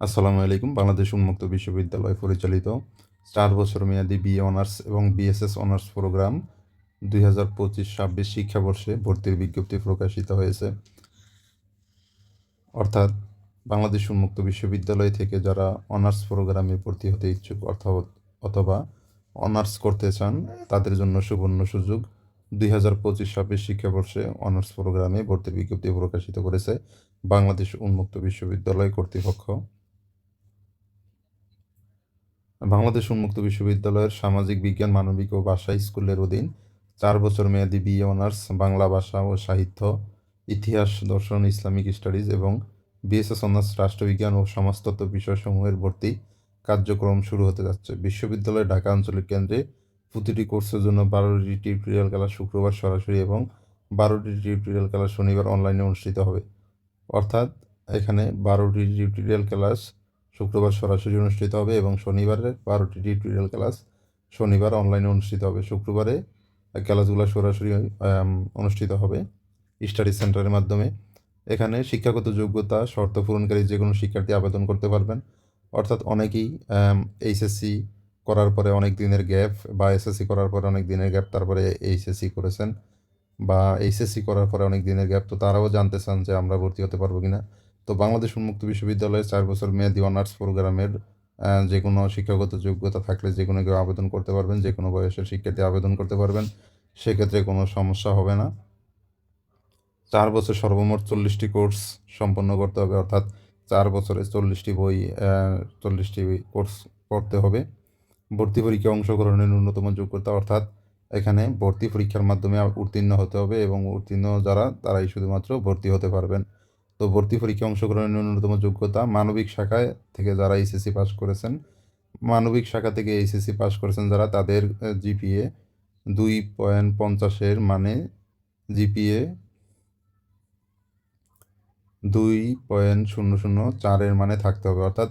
আসসালামু আলাইকুম। বাংলাদেশ উন্মুক্ত বিশ্ববিদ্যালয় পরিচালিত চার বছর মেয়াদী বিএ অনার্স এবং বিএসএস অনার্স প্রোগ্রাম দুই হাজার পঁচিশ ছাব্বিশ শিক্ষাবর্ষে ভর্তির বিজ্ঞপ্তি প্রকাশিত হয়েছে। অর্থাৎ বাংলাদেশ উন্মুক্ত বিশ্ববিদ্যালয় থেকে যারা অনার্স প্রোগ্রামে ভর্তি হতে ইচ্ছুক অথবা অথবা অনার্স করতে চান, তাদের জন্য সুবর্ণ সুযোগ দুই হাজার পঁচিশ ছাব্বিশ শিক্ষাবর্ষে অনার্স প্রোগ্রামে ভর্তির বিজ্ঞপ্তি প্রকাশিত করেছে বাংলাদেশ উন্মুক্ত বিশ্ববিদ্যালয় কর্তৃপক্ষ। বাংলাদেশ উন্মুক্ত বিশ্ববিদ্যালয়ের সামাজিক বিজ্ঞান, মানবিক ও ভাষা স্কুলের অধীন চার বছর মেয়াদী বিএ অনার্স বাংলা ভাষা ও সাহিত্য, ইতিহাস, দর্শন, ইসলামিক স্টাডিজ এবং বিএসএস অনার্স রাষ্ট্রবিজ্ঞান ও সমাজতত্ত্ব বিষয়সমূহের ভর্তি কার্যক্রম শুরু হতে যাচ্ছে। বিশ্ববিদ্যালয় ঢাকা আঞ্চলিক কেন্দ্রে প্রতিটি কোর্সের জন্য বারোটি টিউটোরিয়াল ক্লাস শুক্রবার সরাসরি এবং বারোটি টিউটোরিয়াল ক্লাস শনিবার অনলাইনে অনুষ্ঠিত হবে। অর্থাৎ এখানে বারোটি টিউটোরিয়াল ক্লাস শুক্রবার সরাসরি অনুষ্ঠিত হবে এবং শনিবারের বারোটি টিউটোরিয়াল ক্লাস শনিবার অনলাইনে অনুষ্ঠিত হবে। শুক্রবারে ক্লাসগুলো সরাসরি অনুষ্ঠিত হবে স্টাডি সেন্টারের মাধ্যমে। এখানে শিক্ষাগত যোগ্যতা, শর্ত পূরণকারী যে কোনো শিক্ষার্থী আবেদন করতে পারবেন। অর্থাৎ অনেকেই এইচএসসি করার পরে অনেক দিনের গ্যাপ বা এসএসসি করার পরে অনেক দিনের গ্যাপ তারপরে এইচএসসি করেছেন বা এইচএসসি করার পরে অনেক দিনের গ্যাপ তো তারাও জানতে চান যে আমরা ভর্তি হতে পারব কিনা। তো বাংলাদেশ উন্মুক্ত বিশ্ববিদ্যালয়ে চার বছর মেয়াদী অনার্স প্রোগ্রামের যে কোনো শিক্ষাগত যোগ্যতা থাকলে যে কোনো কেউ আবেদন করতে পারবেন, যে কোনো বয়সের শিক্ষার্থী আবেদন করতে পারবেন, সেক্ষেত্রে কোনো সমস্যা হবে না। চার বছর সর্বমোট চল্লিশটি কোর্স সম্পন্ন করতে হবে, অর্থাৎ চার বছরে চল্লিশটি বই চল্লিশটি কোর্স পড়তে হবে। ভর্তি পরীক্ষায় অংশগ্রহণের ন্যূনতম যোগ্যতা, অর্থাৎ এখানে ভর্তি পরীক্ষার মাধ্যমে উত্তীর্ণ হতে হবে এবং উত্তীর্ণ যারা, তারাই শুধুমাত্র ভর্তি হতে পারবেন। তো ভর্তি পরীক্ষায় অংশগ্রহণের ন্যূনতম যোগ্যতা মানবিক শাখায় থেকে যারা এইচএসসি পাস করেছেন, মানবিক শাখা থেকে এইচএসসি পাস করেছেন যারা তাদের জিপিএ দুই পয়েন্ট পঞ্চাশের মানে জিপিএ দুই পয়েন্ট শূন্য শূন্য চারের মানে থাকতে হবে। অর্থাৎ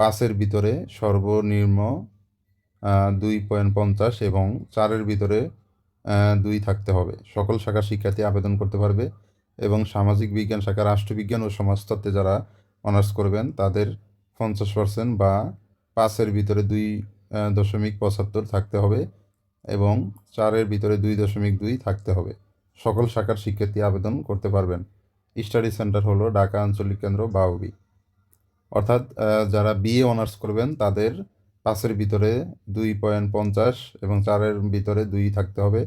পাঁচের ভিতরে সর্বনিম্ন দুই পয়েন্ট পঞ্চাশ এবং চারের ভিতরে দুই থাকতে হবে। সকল শাখার শিক্ষার্থী আবেদন করতে পারবে। এবং সামাজিক বিজ্ঞান শাখা, রাষ্ট্রবিজ্ঞান ও সমাজতত্ত্বে যারা অনার্স করবেন, তাদের পঞ্চাশ পার্সেন্ট বা পাঁচের ভিতরে দুই দশমিক পঁচাত্তর থাকতে হবে এবং চারের ভিতরে দুই দশমিক দুই থাকতে হবে। সকল শাখার শিক্ষার্থী আবেদন করতে পারবেন। স্টাডি সেন্টার হলো ঢাকা আঞ্চলিক কেন্দ্র বাউবি। অর্থাৎ যারা বিএ অনার্স করবেন, তাদের পাঁচের ভিতরে দুই পয়েন্ট পঞ্চাশ এবং চারের ভিতরে দুই থাকতে হবে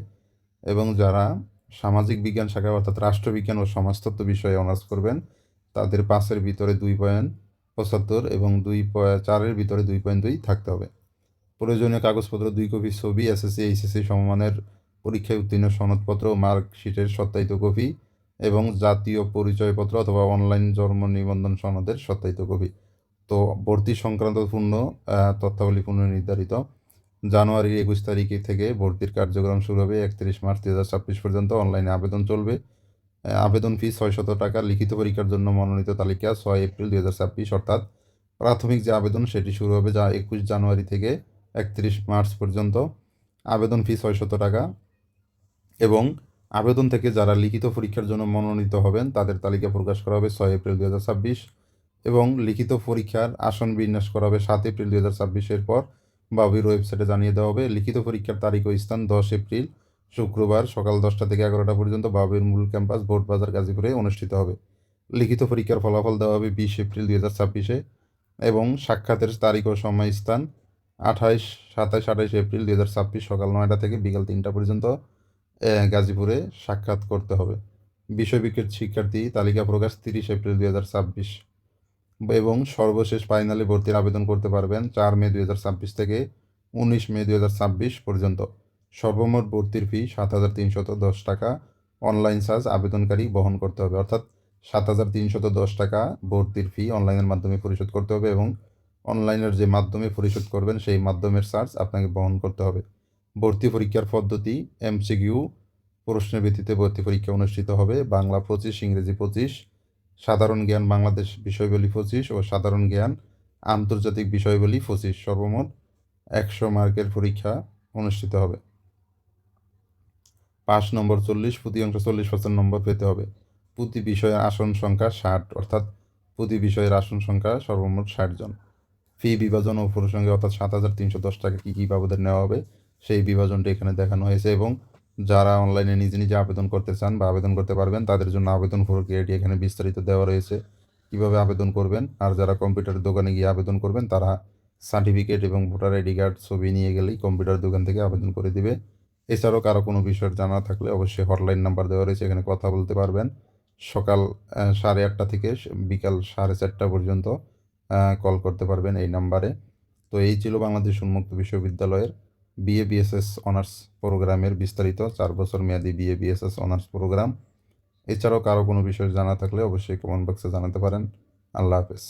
এবং যারা সামাজিক বিজ্ঞান শাখায়, অর্থাৎ রাষ্ট্রবিজ্ঞান ও সমাজতত্ত্ব বিষয়ে অনার্স করবেন। তাদের পাঁচের ভিতরে দুই পয়েন্ট পঁচাত্তর এবং দুই চারের ভিতরে দুই পয়েন্ট দুই থাকতে হবে। প্রয়োজনীয় কাগজপত্র, দুই কপি ছবি এসএসসি এইচএসসি সমমানের পরীক্ষায় উত্তীর্ণ সনদপত্র, মার্কশিটের সত্যায়িত কপি এবং জাতীয় পরিচয়পত্র অথবা অনলাইন জন্ম নিবন্ধন সনদের সত্যায়িত কপি। তো ভর্তি সংক্রান্ত পূর্ণ তথ্যাবলী পুনর্নির্ধারিত। জানুয়ারির একুশ তারিখ থেকে ভর্তির কার্যক্রম শুরু হবে, একত্রিশ মার্চ দু ছাব্বিশ পর্যন্ত। অনলাইনে আবেদন চলবে। আবেদন ফি ছয়শত টাকা। লিখিত পরীক্ষার জন্য মনোনীত তালিকা ছয় এপ্রিল দু ছাব্বিশ, অর্থাৎ প্রাথমিক যে আবেদন সেটি শুরু হবে যা একুশ জানুয়ারি থেকে একত্রিশ মার্চ পর্যন্ত। আবেদন ফি ছয়শত টাকা এবং আবেদন থেকে যারা লিখিত পরীক্ষার জন্য মনোনীত হবেন, তাদের তালিকা প্রকাশ করা হবে ছয় এপ্রিল দু হাজার ছাব্বিশ এবং লিখিত পরীক্ষার আসন বিন্যাস করা হবে সাত এপ্রিল দু হাজার ছাব্বিশের পর বাবির ওয়েবসাইটে জানিয়ে দেওয়া হবে, লিখিত পরীক্ষার তারিখ ও স্থান দশ এপ্রিল, শুক্রবার সকাল দশটা থেকে এগারোটা পর্যন্ত বাবির মূল ক্যাম্পাস ভোট বাজার গাজীপুরে অনুষ্ঠিত হবে। লিখিত পরীক্ষার ফলাফল দেওয়া হবে বিশ এপ্রিল দুই হাজার ছাব্বিশে এবং সাক্ষাতের তারিখ ও সময় স্থান আঠাইশ, সাতাইশ, আঠাইশ এপ্রিল দুই হাজার ছাব্বিশ সকাল নয়টা থেকে বিকাল তিনটা পর্যন্ত গাজীপুরে সাক্ষাৎ করতে হবে। বিষয়বিজ্ঞান শিক্ষার্থী তালিকা প্রকাশ তিরিশ এপ্রিল দুই হাজার ছাব্বিশ। এবং সর্বশেষ ফাইনালে ভর্তির আবেদন করতে পারবেন চার মে দুই হাজার ছাব্বিশ থেকে উনিশ মে দুই হাজার ছাব্বিশ পর্যন্ত। সর্বমোট ভর্তির ফি সাত হাজার তিনশত দশ টাকা। অনলাইন চার্জ আবেদনকারী বহন করতে হবে। অর্থাৎ সাত হাজার তিনশত দশ টাকা ভর্তির ফি অনলাইনের মাধ্যমে পরিশোধ করতে হবে এবং অনলাইনের যে মাধ্যমে পরিশোধ করবেন সেই মাধ্যমের চার্জ আপনাকে বহন করতে হবে। ভর্তি পরীক্ষার পদ্ধতি, এমসিকিউ, প্রশ্নের ভিত্তিতে ভর্তি পরীক্ষা অনুষ্ঠিত হবে। বাংলা পঁচিশ, ইংরেজি পঁচিশ সাধারণ জ্ঞান বাংলাদেশ বিষয়বলী পঁচিশ ও সাধারণ জ্ঞান আন্তর্জাতিক বিষয়বলী পঁচিশ সর্বমোট একশো মার্কের পরীক্ষা অনুষ্ঠিত হবে। পাঁচ নম্বর চল্লিশ, প্রতি অংশ চল্লিশ পার্সেন্ট নম্বর পেতে হবে। প্রতি বিষয়ে আসন সংখ্যা ষাট, অর্থাৎ প্রতি বিষয়ের আসন সংখ্যা সর্বমোট ষাট জন। ফি বিভাজন ও প্রসঙ্গে অর্থাৎ সাত হাজার তিনশো দশ টাকা কী কী বাবদের নেওয়া হবে, সেই বিভাজনটি এখানে দেখানো হয়েছে এবং যারা অনলাইনে নিজে নিজে আবেদন করতে চান বা আবেদন করতে পারবেন, তাদের জন্য আবেদন প্রক্রিয়াটি এখানে বিস্তারিত দেওয়া রয়েছে। কীভাবে আবেদন করবেন? আর যারা কম্পিউটার দোকানে গিয়ে আবেদন করবেন, তারা সার্টিফিকেট এবং ভোটার আইডি কার্ড ছবি নিয়ে গেলেই কম্পিউটার দোকান থেকে আবেদন করে দিবে। এছাড়াও কারও কোনো বিষয়ের জানা থাকলে অবশ্যই হটলাইন নাম্বার দেওয়া রয়েছে, এখানে কথা বলতে পারবেন। সকাল সাড়ে আটটা থেকে বিকাল সাড়ে চারটা পর্যন্ত কল করতে পারবেন এই নাম্বারে তো এই ছিল বাংলাদেশ উন্মুক্ত বিশ্ববিদ্যালয়ের বিএ বিএসএস অনার্স প্রোগ্রামের বিস্তারিত চার বছর মেয়াদি বিএ বিএসএস অনার্স প্রোগ্রাম এছাড়াও কারও কোনো বিষয় জানা থাকলে অবশ্যই কমেন্ট বক্সে জানাতে পারেন। আল্লাহ হাফেজ।